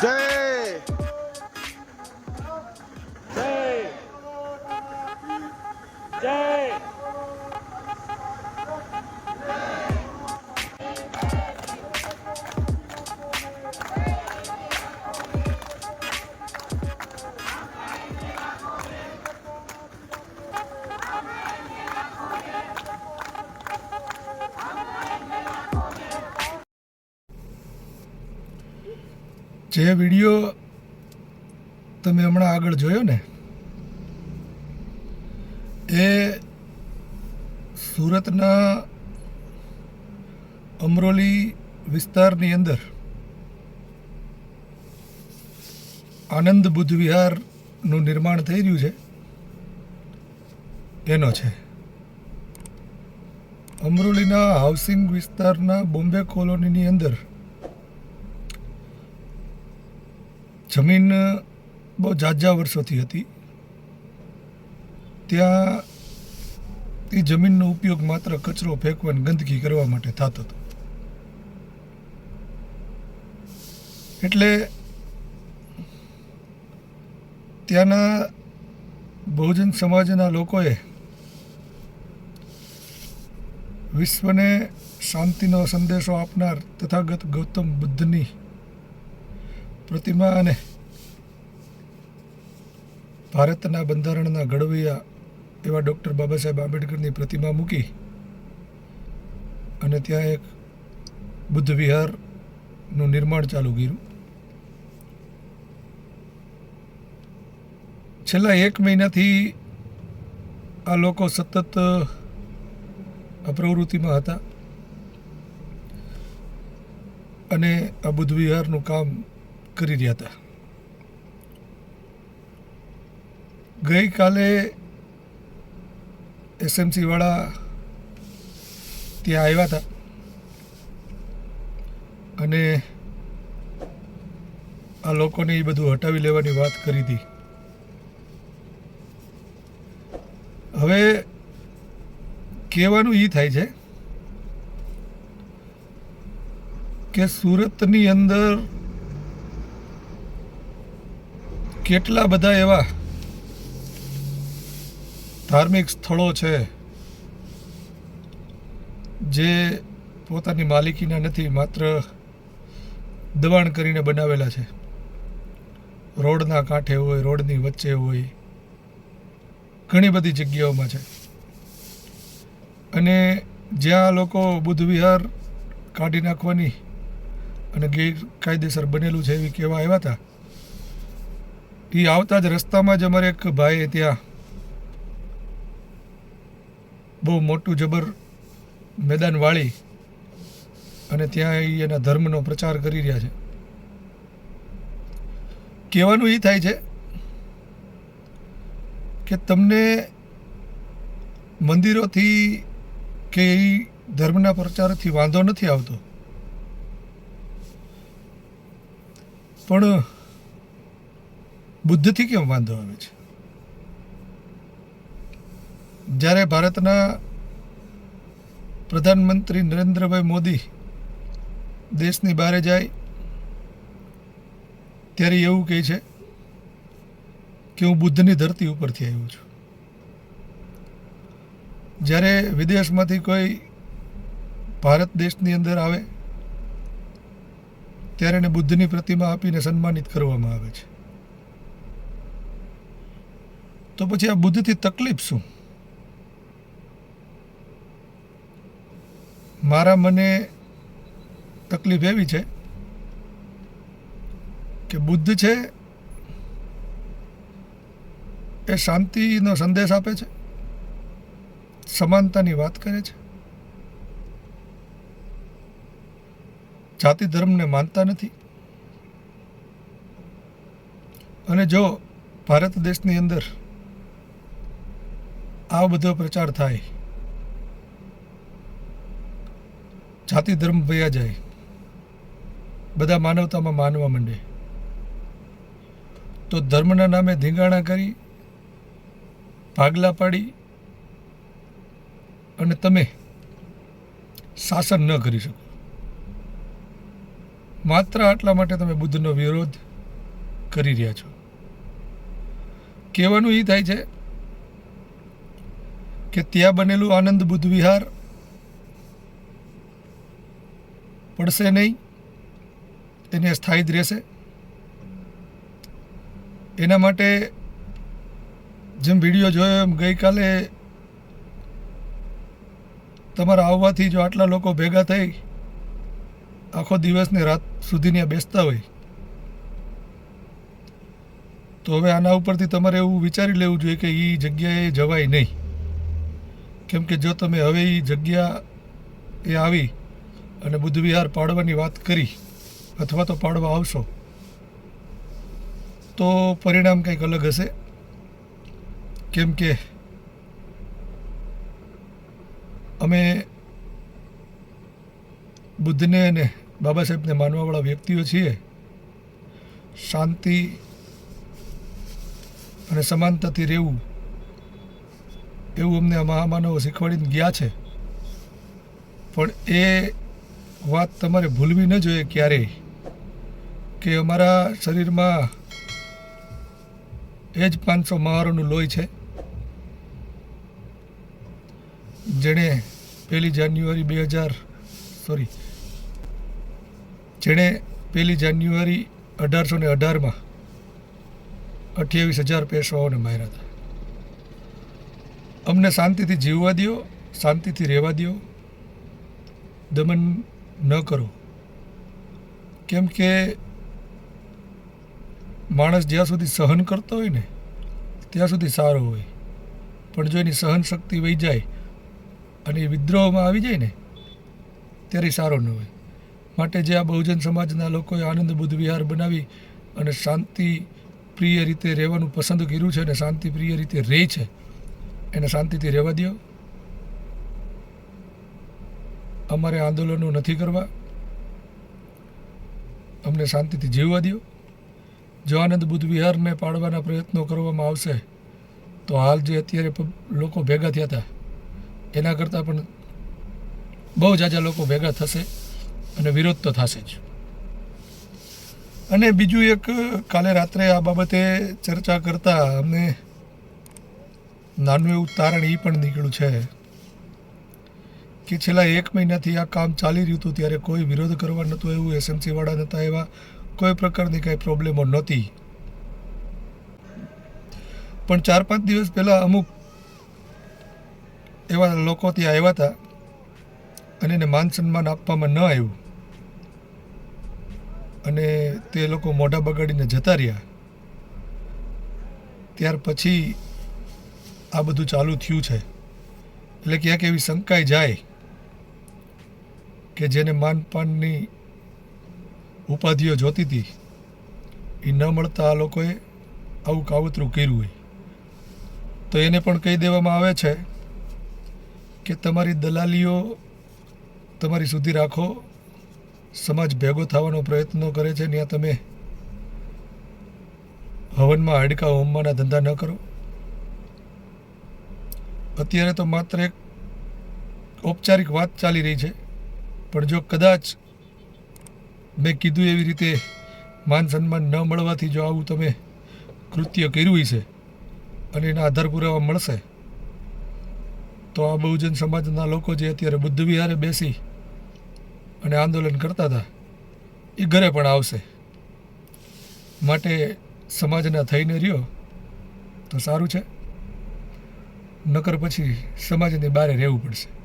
这 જે વીડિયો તમે હમણાં આગળ જોયો ને, એ સુરતના અમરોલી વિસ્તારની અંદર આનંદ બુદ્ધ વિહારનું નિર્માણ થઈ રહ્યું છે, એનો છે. અમરોલીના હાઉસિંગ વિસ્તારના બોમ્બે કોલોનીની અંદર જમીન બહુ જાજા વર્ષોથી હતી. ત્યાં એ જમીનનો ઉપયોગ માત્ર કચરો ફેંકવાની ગંદકી કરવા માટે થતો હતો. એટલે ત્યાંના બહુજન સમાજના લોકોએ વિશ્વને શાંતિનો સંદેશો આપનાર તથાગત ગૌતમ બુદ્ધની પ્રતિમા અને ભારતના બંધારણના ઘડવૈયા એવા ડૉક્ટર બાબા સાહેબ આંબેડકરની પ્રતિમા મૂકી અને ત્યાં એક બુદ્ધ વિહારનું નિર્માણ ચાલુ કર્યું. છેલ્લા એક મહિનાથી આ લોકો સતત આ પ્રવૃત્તિમાં હતા અને આ બુદ્ધ વિહારનું કામ કરી રહ્યા હતા. ગઈકાલે એસએમસી વાળા ત્યાં આવ્યા હતા. અને આ લોકોને એ બધું હટાવી લેવાની વાત કરી હતી. હવે કહેવાનું એ થાય છે કે સુરતની અંદર કેટલા બધા એવા ધાર્મિક સ્થળો છે જે પોતાની માલિકીના નથી, માત્ર દબાણ કરીને બનાવેલા છે. રોડના કાંઠે હોય, રોડની વચ્ચે હોય, ઘણી બધી જગ્યાઓમાં છે. અને જ્યાં લોકો બુદ્ધ વિહાર કાઢી નાખવાની અને ગેરકાયદેસર બનેલું છે એવી કહેવા આવ્યા હતા એ આવતા જ રસ્તામાં જ અમારે એક ભાઈએ ત્યાં બહુ મોટું જબર મેદાન વાળી અને ત્યાં એ એના ધર્મનો પ્રચાર કરી રહ્યા છે. કહેવાનું એ થાય છે કે તમને મંદિરોથી કે એ ધર્મના પ્રચારથી વાંધો નથી આવતો. પણ બુદ્ધથી કેમ વાંધો આવે છે? જ્યારે ભારતના પ્રધાનમંત્રી નરેન્દ્રભાઈ મોદી દેશની બહારે જાય, ત્યારે એવું કહે છે કે હું બુદ્ધની ધરતી ઉપરથી આવ્યો છું. જ્યારે વિદેશમાંથી કોઈ ભારત દેશની અંદર આવે, ત્યારે એને બુદ્ધની પ્રતિમા આપીને સન્માનિત કરવામાં આવે છે. તો પછી આ બુદ્ધિથી તકલીફ શું? મારા મને તકલીફ એવી છે કે બુદ્ધ છે એ શાંતિનો સંદેશ આપે છે, સમાનતાની વાત કરે છે. જાતિ ધર્મને માનતા નથી. અને જો ભારત દેશની અંદર આ બધો પ્રચાર થાય. જાતિ ધર્મ ભયા જાય. બધા માનવતામાં માનવા માંડે. તો ધર્મના નામે ધીંગાણા કરી, ભાગલા પાડી અને તમે શાસન ન કરી શકો. માત્ર આટલા માટે તમે બુદ્ધનો વિરોધ કરી રહ્યા છો. કહેવાનું એ થાય છે કે ત્યાં બનેલું આનંદ બુદ્ધ વિહાર પડશે નહીં, એને સ્થાયી જ રહેશે. એના માટે જેમ વીડિયો જોયો એમ ગઈકાલે તમારા આવવાથી જો આટલા લોકો ભેગા થઈ, આખો દિવસને રાત સુધીને બેસતા હોય, તો હવે આના ઉપરથી તમારે એવું વિચારી લેવું જોઈએ કે એ જગ્યાએ જવાય નહીં. કેમ કે જો તમે હવે એ જગ્યા એ આવી અને બુદ્ધ વિહાર પાડવાની વાત કરી અથવા તો પાડવા આવશો, તો પરિણામ કંઈક અલગ હશે. કેમ કે અમે બુદ્ધને અને બાબા સાહેબને માનવાવાળા વ્યક્તિઓ છીએ. શાંતિ અને સમાનતાથી રહેવું એવું અમને આ મહામાનવો શીખવાડીને ગયા છે. પણ એ વાત તમારે ભૂલવી ન જોઈએ ક્યારેય કે અમારા શરીરમાં એ જ પાંચસો મહારોનું લોહી છે. જેણે પહેલી જાન્યુઆરી બે હજાર સોરી જેણે પહેલી જાન્યુઆરી અઢારસો ને અઢારમાં અઠ્યાવીસ હજાર પેશવાઓને માર્યા હતા. અમને શાંતિથી જીવવા દો શાંતિથી રહેવા દો દમન ન કરો. કેમ કે માણસ જ્યાં સુધી સહન કરતો હોય ને, ત્યાં સુધી સારો હોય. પણ જો એની સહન શક્તિ વહી જાય અને એ વિદ્રોહમાં આવી જાય ને, ત્યારે સારો ન હોય. માટે જે આ બહુજન સમાજના લોકોએ આનંદ બુદ્ધ વિહાર બનાવી અને શાંતિ પ્રિય રીતે રહેવાનું પસંદ કર્યું છે અને શાંતિ પ્રિય રીતે રહે છે એને શાંતિથી રહેવા દો અમારે આંદોલનો નથી કરવા. અમને શાંતિથી જીવવા દો જો આનંદ બુદ્ધ વિહારને પાડવાના પ્રયત્નો કરવામાં આવશે, તો હાલ જે અત્યારે લોકો ભેગા થયા હતા, એના કરતાં પણ બહુ જાજા લોકો ભેગા થશે અને વિરોધ તો થશે જ. અને બીજું એક, કાલે રાત્રે આ બાબતે ચર્ચા કરતા અમને નાનું એવું તારણ એ પણ નીકળ્યું છે કે છેલ્લા એક મહિનાથી આ કામ ચાલી રહ્યું હતું ત્યારે કોઈ વિરોધ કરવા નહોતું એવું એસએમસી વાળા નહોતા એવા કોઈ પ્રકારની કાંઈ પ્રોબ્લેમો નહોતી. પણ ચાર પાંચ દિવસ પહેલાં અમુક એવા લોકો ત્યાં આવ્યા હતા અને એને માન સન્માન આપવામાં ન આવ્યું. અને તે લોકો મોઢા બગાડીને જતા રહ્યા. ત્યાર પછી આ બધું ચાલુ થયું છે. એટલે ક્યાંક એવી શંકાઈ જાય કે જેને માનપાનની ઉપાધિઓ જોતી હતી એ ન મળતા આ લોકોએ આવું કાવતરું કર્યું હોય. તો એને પણ કહી દેવામાં આવે છે કે તમારી દલાલીઓ તમારી સુધી રાખો, સમાજ ભેગો થવાનો પ્રયત્નો કરે છે ત્યાં તમે હવનમાં હાડકા હોમવાના ધંધા ન કરો. અત્યારે તો માત્ર એક ઔપચારિક વાત ચાલી રહી છે. પણ જો કદાચ મેં કીધું એવી રીતે માન સન્માન ન મળવાથી જો આવું તમે કૃત્ય કર્યું છે અને એના આધાર પુરાવા મળશે, તો આ બહુજન સમાજના લોકો જે અત્યારે બુદ્ધ વિહારે બેસી અને આંદોલન કરતા હતા, એ ઘરે પણ આવશે. માટે સમાજના થઈને રહ્યો તો સારું છે. નકર પછી સમાજની બહાર રહેવું પડશે.